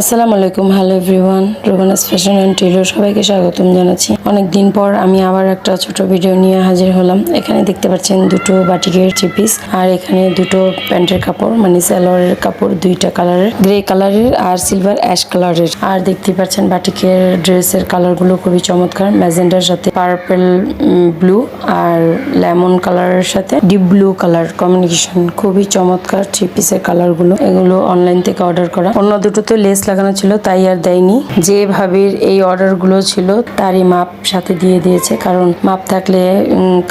আসসালামু আলাইকুম hello everyone রোবানাস ফ্যাশন অ্যান্ড টেলর সবাইকে স্বাগতম জানাচ্ছি। অনেক দিন পর আমি আবার একটা ছোট ভিডিও নিয়ে হাজির হলাম। এখানে দেখতে পাচ্ছেন দুটো বাটিকের থ্রি পিস আর এখানে দুটো প্যান্টের কাপড় মানে সালোয়ারের কাপড় দুইটা কালারের গ্রে কালারের আর সিলভার অ্যাশ কালারের আর দেখতে পাচ্ছেন বাটিকের ড্রেসের কালারগুলো খুবই চমৎকার, ম্যাজেন্ডার সাথে পার্পেল ব্লু আর লেমন কালারের সাথে ডিপ ব্লু কালার কম্বিনেশন খুবই চমৎকার থ্রি পিসের কালারগুলো এগুলো অনলাইন থেকে অর্ডার করা। অন্য দুটোতে লেস লাগানো ছিল, তাই আর দেয়নি। যে ভাবির এই অর্ডারগুলো ছিল, তারই মাপ সাথে দিয়ে দিয়েছে, কারণ মাপ থাকলে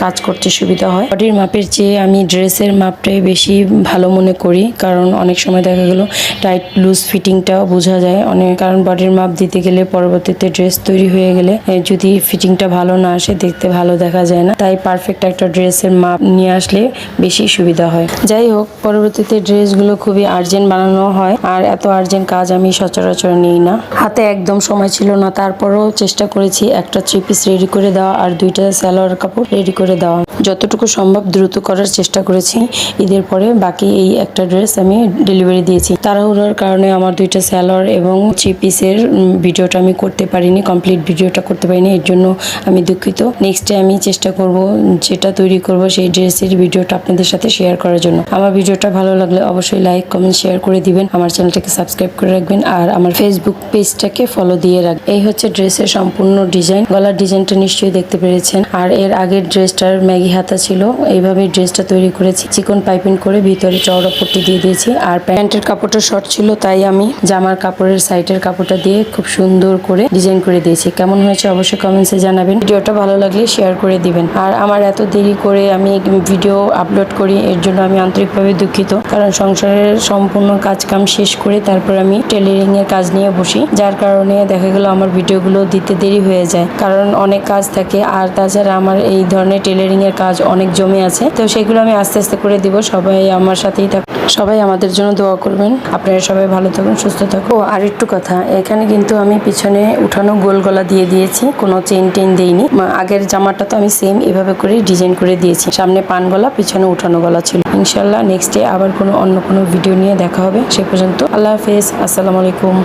কাজ করতে সুবিধা হয়। বডির মাপের চেয়ে আমি ড্রেসের মাপটাই বেশি ভালো মনে করি, কারণ অনেক সময় দেখা গেল টাইট, লুজ ফিটিংটাও বোঝা যায়। অনেক, কারণ বডির মাপ দিতে গেলে পরবর্তীতে ড্রেস তৈরি হয়ে গেলে যদি ফিটিংটা ভালো না আসে, দেখতে ভালো দেখা যায় না। তাই পারফেক্ট একটা ড্রেসের মাপ নিয়ে আসলে বেশি সুবিধা হয়। যাই হোক, পরবর্তীতে ড্রেসগুলো খুবই আর্জেন্ট বানানো হয়, আর এত আর্জেন্ট কাজ আমি সচরাচর নিই না। হাতে একদম সময় ছিল না, তারপরও চেষ্টা করেছি একটা থ্রি পিস রেডি করে দেওয়া আর দুইটা সালোয়ার কাপড় রেডি করে দেওয়া। যতটুকু সম্ভব দ্রুত করার চেষ্টা করেছি। ঈদের পরে বাকি এই একটা ড্রেস আমি ডেলিভারি দিয়েছি। তাড়াহুড়োর কারণে আমার দুইটা স্যালোয়ার এবং থ্রি পিসের ভিডিওটা আমি করতে পারিনি কমপ্লিট ভিডিওটা করতে পারিনি। এর জন্য আমি দুঃখিত। নেক্সটে আমি চেষ্টা করব, যেটা তৈরি করব সেই ড্রেসের ভিডিওটা আপনাদের সাথে শেয়ার করার জন্য। আমার ভিডিওটা ভালো লাগলে অবশ্যই লাইক কমেন্ট শেয়ার করে দিবেন। আমার চ্যানেলটাকে সাবস্ক্রাইব করে রাখবেন। আর আমার ফেসবুক পেজটাকে ফলো দিয়ে রাখ। এই হচ্ছে ড্রেসের সম্পূর্ণ ডিজাইন গলার ডিজাইনটা নিশ্চয়ই দেখতে পেরেছেন। আর এর আগের ড্রেসটার ম্যাগি হাতা ছিল। এইভাবে ড্রেসটা তৈরি করেছি। চিকন পাইপিং করে ভিতরে চওড়া পট্টি দিয়ে দিয়েছি। আর প্যান্টের কাপড়টা শর্ট ছিল, তাই আমি জামার কাপড়ের সাইডের কাপড়টা দিয়ে খুব সুন্দর করে ডিজাইন করে দিয়েছি। কেমন হয়েছে অবশ্যই কমেন্টসে জানাবেন। ভিডিওটা ভালো লাগলে শেয়ার করে দিবেন। আর আমার এত দেরি করে আমি ভিডিও আপলোড করি, এর জন্য আমি আন্তরিকভাবে দুঃখিত। কারণ সংসারের সম্পূর্ণ কাজ কাম শেষ করে তারপর আমি টেলারিং এর কাজ নিয়ে বসি, যার কারণে দেখা গেল আমার ভিডিওগুলো দিতে দেরি হয়ে যায়। কারণ অনেক কাজ থাকে, আর তাছাড়া আমার এই ধরনের টেলারিং এর কাজ অনেক জমে আছে। তো সেগুলো আমি আস্তে আস্তে করে দিব, সবাই আমার সাথেই থাক সবাই আমাদের জন্য দোয়া করবেন। আপনারা সবাই ভালো থাকুন, সুস্থ থাকুন। আর একটু কথা, এখানে কিন্তু আমি পিছনে উঠানো গোল গলা দিয়ে দিয়েছি, কোনো চেন টেন দেইনি। আগের জামাটা তো আমি সেম এভাবে করে ডিজাইন করে দিয়েছি। সামনে পান গলা, পিছনে উঠানো গলা ছিল। ইনশাল্লাহ নেক্সট ডে আবার কোনো অন্য কোনো ভিডিও নিয়ে দেখা হবে। সে পর্যন্ত আল্লাহ হাফেজ, আসসালামু আলাইকুম।